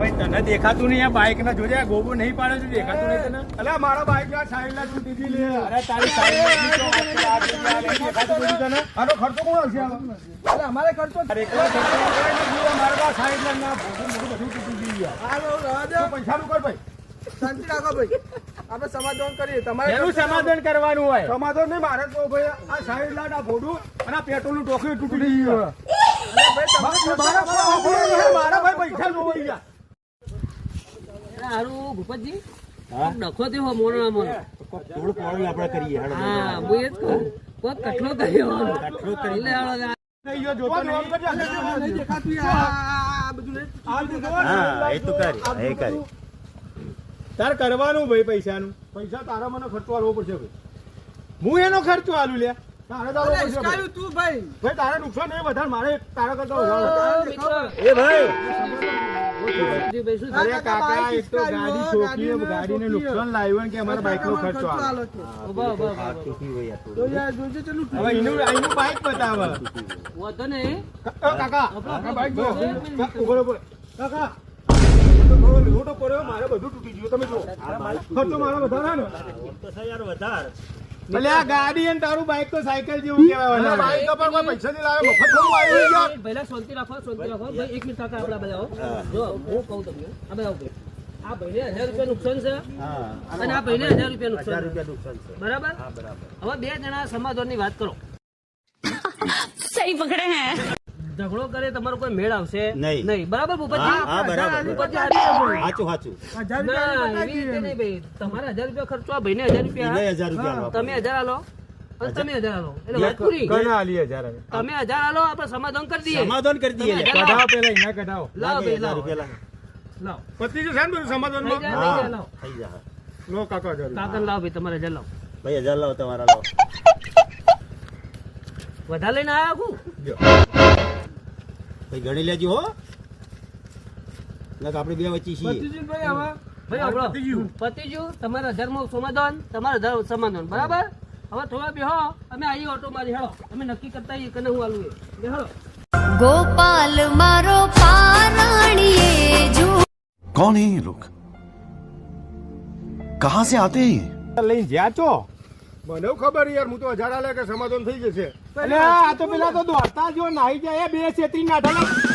ભાઈ તને દેખાતું નહીં આ બાઇક ના. જોજે ગોબો નહીં પાડે છે દેખાતું નહીં તને? અલા મારા બાઈક ના સાઈડ ના તૂટી ગઈ લે. અરે તારી સાઈડ દેખાતું તને. આનો ખર્ચો કોણ હશે આનો? અમારે ખર્ચો અરે એકલા ખર્ચો મારા સાઈડ ના ના ભોગું બધું તૂટી ગયું રાજા પૈસા પૈસાનું કર ભાઈ. શાંતિ રાખો ભાઈ. આપણે સમાધાન કરીએ. તમારે એનું સમાધાન કરવાનું હોય. સમાધાન નહીં મારે તો ભાઈ આ સાઈડ લાઈટ આ ભોડું અને આ પેટ્રોલનું ટોકરી તૂટી ગયું મારા ભાઈ પૈસા જોવો યાર હારું ભૂપતજી? ડખો થયો મોનો મોનો થોડું પોણું આપણે કરીએ હા હું એ જ કહું. કોક કઠલો કર્યો કરી, તાર કરવાનું ભાઈ પૈસાનું. પૈસા તારા મને ખર્ચો આલવો પડશે ભાઈ. હું એનો ખર્ચો આલું લ્યા તારે તારો. તું ભાઈ. ભાઈ તારા નુકસાન નહીં વધારે મારે તારા કરતા એ ભાઈ. અરે કાકા એક તો ગાડી ઠોકી ગાડીને નુકસાન લાવ્યું ને કે અમારા બાઇક નો ખર્ચો આવે એનું એનું બાઇક બતાવે વાંધો નહીં કાકા. કાકા બાઈક જો. બે મિનિટ. કા- ઊભો ઊભો કાકા. લોટો પડ્યો મારે બધું તૂટી ગયું. તમે જો ખર્ચો મારો વધારે ને? તો યાર વધારે. ભલે આ ગાડી અને તારું બાઈક તો સાયકલ જેવું કહેવાય બાઈક પર કોઈ પૈસા નહીં લાવે મફત થોડું આવ્યું યાર ભલે શાંતિ રાખો શાંતિ રાખો. ભાઈ એક મિનિટ કાકા આપડા બધા જો હું કહું તમને આ આવો હજાર રૂપિયા નુકસાન છે આ ભાઈને હજાર રૂપિયા નુકસાન બરાબર? હવે બે જણા સમાધાનની વાત કરો. સહી પકડે હે. ઝઘડો કરે તમારો કોઈ મેળ આવશે? નહીં. નહીં. બરાબર ભૂપતજી? હા બરાબર. ભૂપતજી સાચું સાચું. તમારે હજાર રૂપિયા ખર્ચો આ ભાઈને હજાર રૂપિયા. હજાર રૂપિયા તમે હજાર આલો. તમે હજાર આલો. એટલે વાત પૂરી. ઘણા આલી હજાર હવે. તમે હજાર આલો આપણે સમાધાન કરી દઈએ. સમાધાન કરી દઈએ તમે લે. હજાર કઢાવો પેલા એના કઢાવો લાવો હજાર લાવો. લાવો. પતિ છે ને બધું સમાધાનમાં? થઈ જાય, થઈ જાય, હા લાવો થઈ જાય લો કાકા હજાર કાકા લાવો ભાઈ તમારે હજાર લાવો. ભાઈ હજાર લાવો તમારા લાવો. વધારે લઈને આવ્યા હું ભાઈ ગણી લેજો હો. લગ આપણે બે વચ્ચે છીએ. પતિજી હવે ભાઈ આપણો પતિજી. તમારા ધર્મ સમાધાન તમારા ધર્મ સમાધાન. બરાબર? હવે થોડા બેહો અમે આવી ઓટો મારી હેળો. અમે નક્કી કરતા આવીએ કને હું આલું બેહો. ગોપાલ મારો પારણીએ જો કોણ હે લોક કહાં સે આતે હે લઈને જ્યાં છો? મને ખબર યાર, હું તો હજાર લે કે સમાધાન થઈ જશે. એટલે આ તો પેલા તો દોડતા જો નાહી જાય બે છેતરી નાઠા